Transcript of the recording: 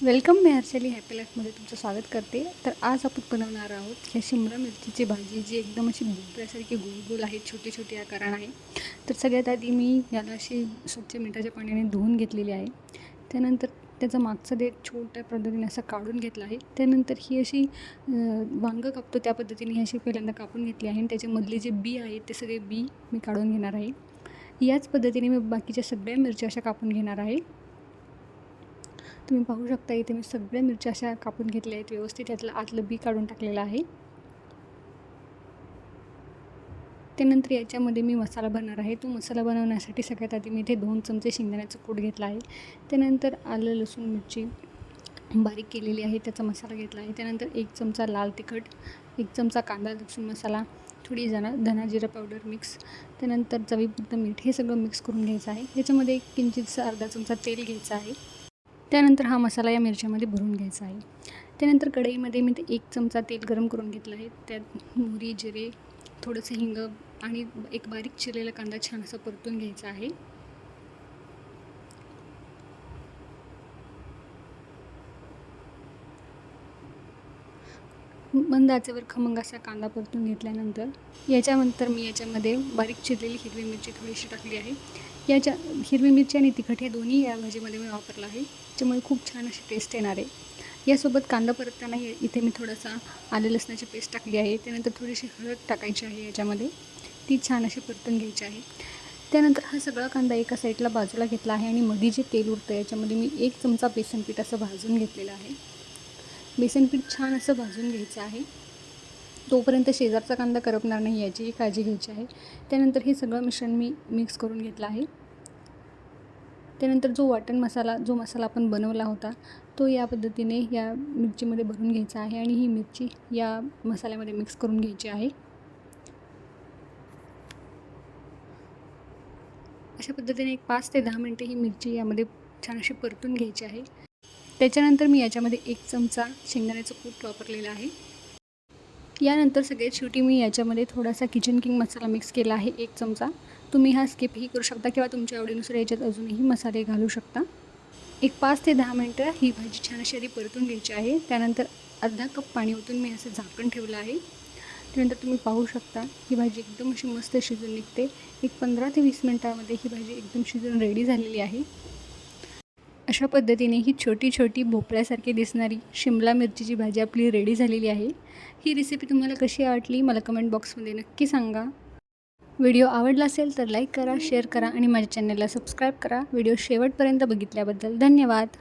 Welcome मी हर्षली happy लाईफमध्ये तुमचं स्वागत करते. तर आज आपण बनवणार आहोत ह्या शिमला मिरचीची भाजी जी एकदम अशी भोपळ्यासारखी गोल गोल आहे छोटी छोटी आकारण आहे. तर सगळ्यात आधी मी याला अशी स्वच्छ मिठाच्या पाण्याने धुवून घेतलेली आहे. त्यानंतर त्याचा मागचा देठ छोट्या पद्धतीने असं काढून घेतला आहे. त्यानंतर ही अशी वांगं कापतो त्या पद्धतीने ही अशी पहिल्यांदा कापून घेतली आहे. आणि त्याच्यामधले जे बी आहेत ते सगळे बी मी काढून घेणार आहे. याच पद्धतीने मी बाकीच्या सगळ्या मिरच्या अशा कापून घेणार आहे. तुम्ही पाहू शकता इथे मी सगळ्या मिरच्या अशा कापून घेतल्या आहेत व्यवस्थित. त्यातलं आतलं बी काढून टाकलेलं आहे. त्यानंतर याच्यामध्ये मी मसाला बनणार आहे. तो मसाला बनवण्यासाठी सगळ्यात आधी मी इथे दोन चमचे शेंगदाण्याचं कूट घेतला आहे. त्यानंतर आलं लसूण मिरची बारीक केलेली आहे त्याचा मसाला घेतला आहे. त्यानंतर एक चमचा लाल तिखट एक चमचा कांदा लसूण मसाला थोडी जना धना जिरा पावडर मिक्स त्यानंतर चवीपुरतं मीठ हे सगळं मिक्स करून घ्यायचं आहे. याच्यामध्ये एक किंचितचा अर्धा चमचा तेल घ्यायचं आहे. त्यानंतर हा मसाला या मिरच्यामध्ये भरून घ्यायचा आहे. त्यानंतर कढईमध्ये मी ते एक चमचा तेल गरम करून घेतलं आहे. त्यात मोहरी जिरे थोडंसं हिंग आणि एक बारीक चिरलेला कांदा छान असा परतून घ्यायचा आहे. मंद आचेवर खमंग असा कांदा परतून घेतल्यानंतर याच्यानंतर मी याच्यामध्ये बारीक चिरलेली हिरवी मिरची थोडीशी टाकली आहे. याच्या हिरवी मिरची आणि तिखट हे दोन्ही या भाजीमध्ये मी वापरलं आहे त्याच्यामुळे खूप छान अशी टेस्ट येणार आहे. यासोबत कांदा परतताना इथे मी थोडासा आले लसणाची पेस्ट टाकली आहे त्यानंतर थोडीशी हळद टाकायची आहे याच्यामध्ये. ती छान अशी परतून घ्यायची आहे. त्यानंतर हा सगळा कांदा एका साईडला बाजूला घेतला आहे आणि मध्ये जे तेल उरतं याच्यामध्ये मी एक चमचा बेसन पीठ असं भाजून घेतलेलं आहे. बेसन पीठ छान असं भाजून घ्यायचं आहे. तोपर्यंत शेजारचा कांदा करपणार नाही याचीही काळजी घ्यायची आहे. त्यानंतर हे सगळं मिश्रण मी मिक्स करून घेतलं आहे. त्यानंतर जो वाटण मसाला जो मसाला आपण बनवला होता तो या पद्धतीने या मिरचीमध्ये भरून घ्यायचा आहे आणि ही मिरची या मसाल्यामध्ये मिक्स करून घ्यायची आहे. अशा पद्धतीने एक पाच ते दहा मिनटे ही मिरची यामध्ये छान अशी परतून घ्यायची आहे. त्याच्यानंतर मी याच्यामध्ये एक चमचा शेंगदाण्याचं कूट वापरलेलं आहे. यानंतर सगळ्यात शेवटी मी याच्यामध्ये थोडासा किचन किंग मसाला मिक्स केला आहे एक चमचा. तुम्ही हा स्किपही करू शकता किंवा तुमच्या आवडीनुसार याच्यात अजूनही मसाले घालू शकता. एक पाच ते दहा मिनटं ही भाजी छान अशी आधी परतून घ्यायची आहे. त्यानंतर अर्धा कप पाणी ओतून मी असं झाकण ठेवलं आहे. त्यानंतर तुम्ही पाहू शकता ही भाजी एकदम अशी मस्त शिजून निघते. एक पंधरा ते वीस मिनटामध्ये ही भाजी एकदम शिजून रेडी झालेली आहे. अशा पद्धतीने ही छोटी छोटी भोपळ्यासारखी दिसणारी शिमला मिरचीची भाजी आपली रेडी झालेली आहे. ही रेसिपी तुम्हाला कशी आवडली मला कमेंट बॉक्समध्ये नक्की सांगा. व्हिडिओ आवडला असेल तर लाईक करा शेअर करा आणि माझ्या चॅनलला सबस्क्राईब करा. व्हिडिओ शेवटपर्यंत बघितल्याबद्दल धन्यवाद.